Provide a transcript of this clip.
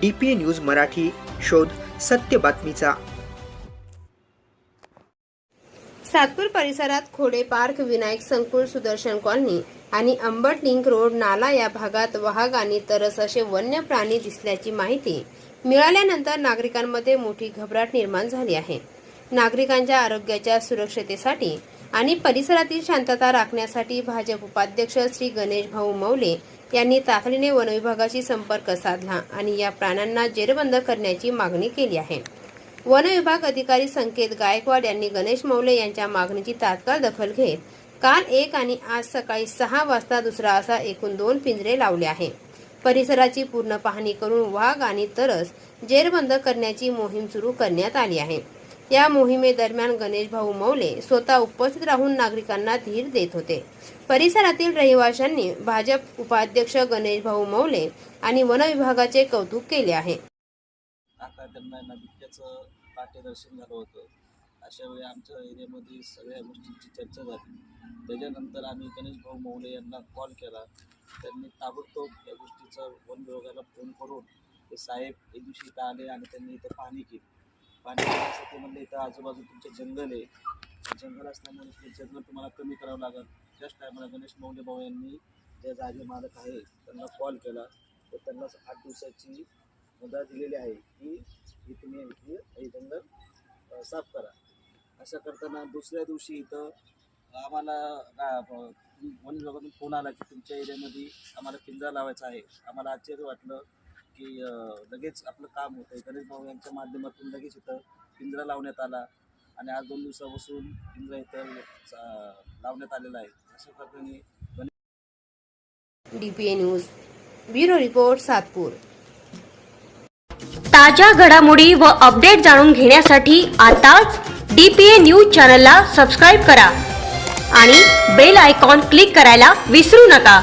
D P news Marathi शोध सत्य बातमीचा. सातपूर परिसरात खोडे पार्क विनायक संकुल सुदर्शन कॉलनी आणि अंबट लिंक रोड नाला या भागात वाघ आणि तरस असे वन्य प्राणी दिसल्याची माहिती मिळाल्यानंतर नागरिकांमध्ये मोठी घबराट निर्माण झाली आहे. नागरिकांच्या आरोग्याच्या सुरक्षतेसाठी आणि परिसरातील शांतता राखण्यासाठी भाजप उपाध्यक्ष श्री गणेश भाऊ मौले यांनी तातडीने वनविभागाशी संपर्क साधला आणि या प्राण्यांना जेरबंद करण्याची मागणी केली आहे. वनविभाग अधिकारी संकेत गायकवाड यांनी गणेश मौले यांच्या मागणीची तात्काळ दखल घेत काल एक आणि आज सकाळी सहा वाजता दुसरा असा एकूण दोन पिंजरे लावले आहे. परिसराची पूर्ण पाहणी करून वाघ आणि तरस जेरबंद करण्याची मोहीम सुरू करण्यात आली आहे. या मोहिमेदरम्यान गणेश भाऊ मौले स्वतः उपस्थित राहून नागरिकांना धीर देत होते. परिसरातील रहिवाशांनी भाजप उपाध्यक्ष गणेश भाऊ मौले आणि वन विभागाचे कौतुक केले आहे. आता त्यांना ना पाठ्यदर्शन झालं होतं. अशा वेळी आमच्या एरियामध्ये सगळ्या गोष्टींची चर्चा झाली. त्याच्यानंतर आम्ही गणेश भाऊ मौले यांना कॉल केला. त्यांनी ताबडतोब या गोष्टीचं वन विभागाला फोन करून ते साहेब एक दिवशी इथं आले आणि त्यांनी इथं पाहणी केली. पाणी म्हणलं इथं आजूबाजू तुमचे जंगल आहे. जंगल असल्यामुळे ते जंगल तुम्हाला कमी करावं लागेल. त्याच टायमाला गणेश मौले भाऊ यांनी जे जागे मालक आहे त्यांना कॉल केला. तर त्यांना आठ दिवसाची मुदा दिलेली आहे की ही तुम्ही इथली हे जंगल साफ करा. असं करताना दुसऱ्या दिवशी इथं आम्हाला गा- वन विभागातून फोन आला की तुमच्या एरियामध्ये आम्हाला पिंजरा लावायचा आहे. आम्हाला आश्चर्य वाटलं. की लगेच आपलं काम होतं आहे गणेश भाऊ यांच्या माध्यमातून लगेच इथं पिंजरा लावण्यात आला आणि आज दोन दिवसापासून पिंजरा इथं लावण्यात आलेला आहे. अशा प्रकारे DPA news bureau report Satpur. ताज्या घडामोडी व अपडेट जाणून घेण्यासाठी आताच डीपीए न्यूज चॅनलला सबस्क्राईब करा आणि बेल आयकॉन क्लिक करायला विसरू नका.